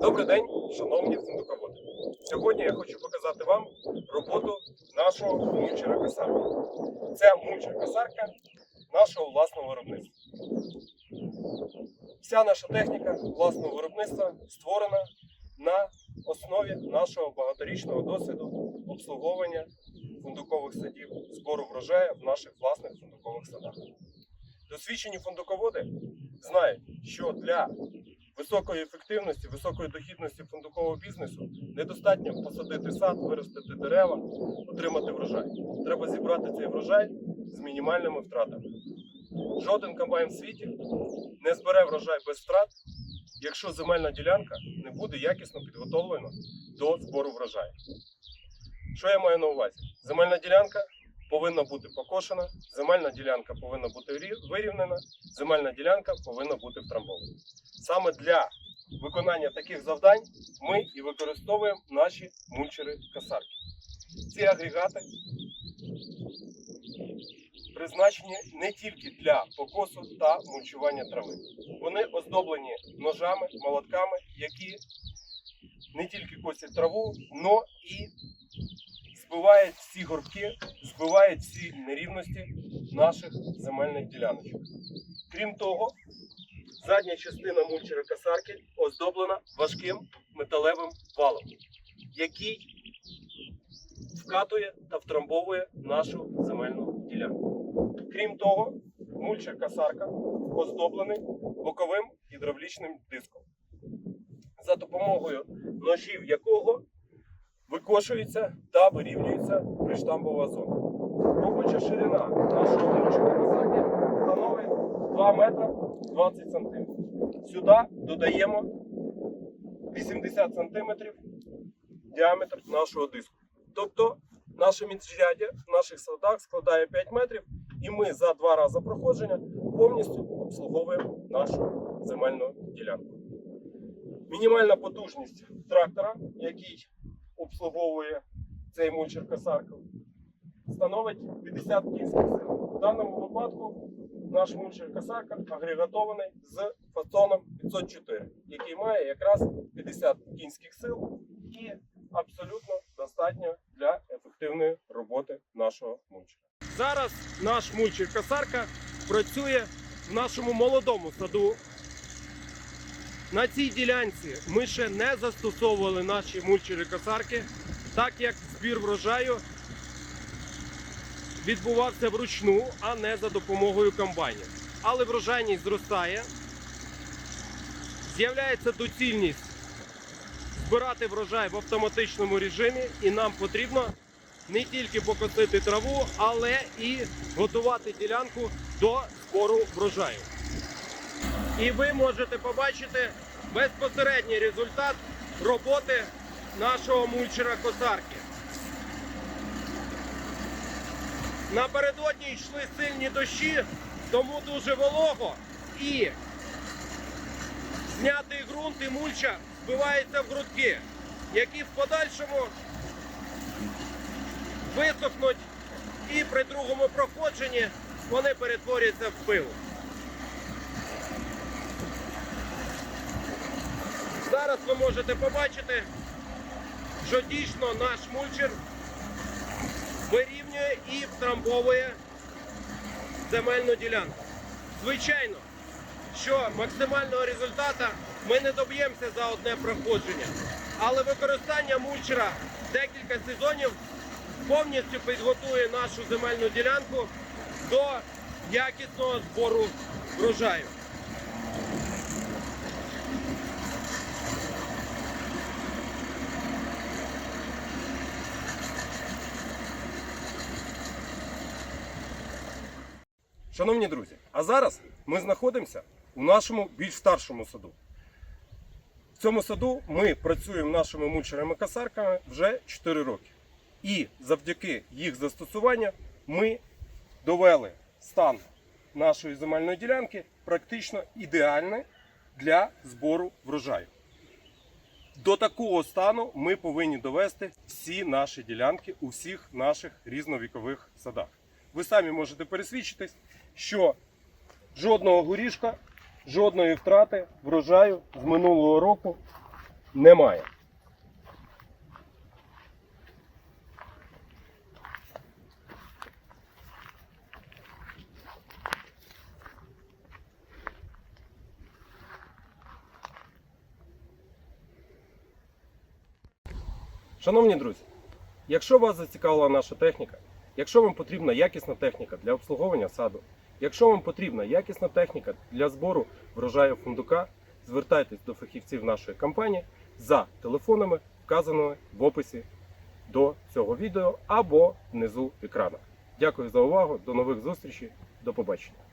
Добрий день, шановні фундуководи. Сьогодні я хочу показати вам роботу нашого мульчера касарки. Це мульчер касарка нашого власного виробництва. Вся наша техніка власного виробництва створена на основі нашого багаторічного досвіду обслуговування фундукових садів, збору врожаю в наших власних фундукових садах. Досвідчені фундуководи знають, що для високої ефективності, високої дохідності фундукового бізнесу недостатньо посадити сад, виростити дерева, отримати врожай. Треба зібрати цей врожай з мінімальними втратами. Жоден комбайн в світі не збере врожай без втрат, якщо земельна ділянка не буде якісно підготовлена до збору врожаю. Що я маю на увазі? Земельна ділянка повинна бути покошена, земельна ділянка повинна бути вирівнена, земельна ділянка повинна бути втрамбована. Саме для виконання таких завдань ми і використовуємо наші мульчери касарки. Ці агрегати призначені не тільки для покосу та мульчування трави. Вони оздоблені ножами, молотками, які не тільки косять траву, но і збивають всі горбки, збивають всі нерівності наших земельних діляночок. Крім того, задня частина мульчера касарки оздоблена важким металевим валом, який вкатує та втрамбовує нашу земельну ділянку. Крім того, мульчер касарка оздоблений боковим гідравлічним диском, за допомогою ножів якого викошується та вирівнюється приштамбова зона. Робоча ширина нашого мульчера касарки становить 2 метра 20 сантиметрів. Сюди додаємо 80 сантиметрів діаметр нашого диску. Тобто наше міжряддя в наших садах складає 5 метрів, і ми за два рази проходження повністю обслуговуємо нашу земельну ділянку. Мінімальна потужність трактора, який обслуговує цей мульчер касарка, становить 50 кінських сил. В даному випадку наш мульчер касарка агрегатований з фасоном 504, який має якраз 50 кінських сил і абсолютно достатньо для ефективної роботи нашого мульчера. Зараз наш мульчер касарка працює в нашому молодому саду. На цій ділянці ми ще не застосовували наші мульчери касарки, так як збір врожаю відбувався вручну, а не за допомогою комбайнів. Але врожайність зростає, з'являється доцільність збирати врожай в автоматичному режимі, і нам потрібно не тільки покосити траву, але і готувати ділянку до збору врожаю. І ви можете побачити безпосередній результат роботи нашого мульчера косарки. Напередодні йшли сильні дощі, тому дуже волого і знятий ґрунт і мульча збивається в грудки, які в подальшому висохнуть і при другому проходженні вони перетворюються в пил. Зараз ви можете побачити, що дійсно наш мульчер вирівнює і втрамбовує земельну ділянку. Звичайно, що максимального результату ми не доб'ємося за одне проходження, але використання мульчера декілька сезонів повністю підготує нашу земельну ділянку до якісного збору врожаю. Шановні друзі, а зараз ми знаходимося у нашому більш старшому саду. В цьому саду ми працюємо нашими мульчерами касарками вже 4 роки. І завдяки їх застосуванню ми довели стан нашої земельної ділянки практично ідеальний для збору врожаю. До такого стану ми повинні довести всі наші ділянки у всіх наших різновікових садах. Ви самі можете пересвідчитись, що жодного горішка, жодної втрати врожаю з минулого року немає. Шановні друзі, якщо вас зацікавила наша техніка, якщо вам потрібна якісна техніка для обслуговування саду, якщо вам потрібна якісна техніка для збору врожаю фундука, звертайтесь до фахівців нашої компанії за телефонами, вказаними в описі до цього відео або внизу екрану. Дякую за увагу, до нових зустрічей, до побачення.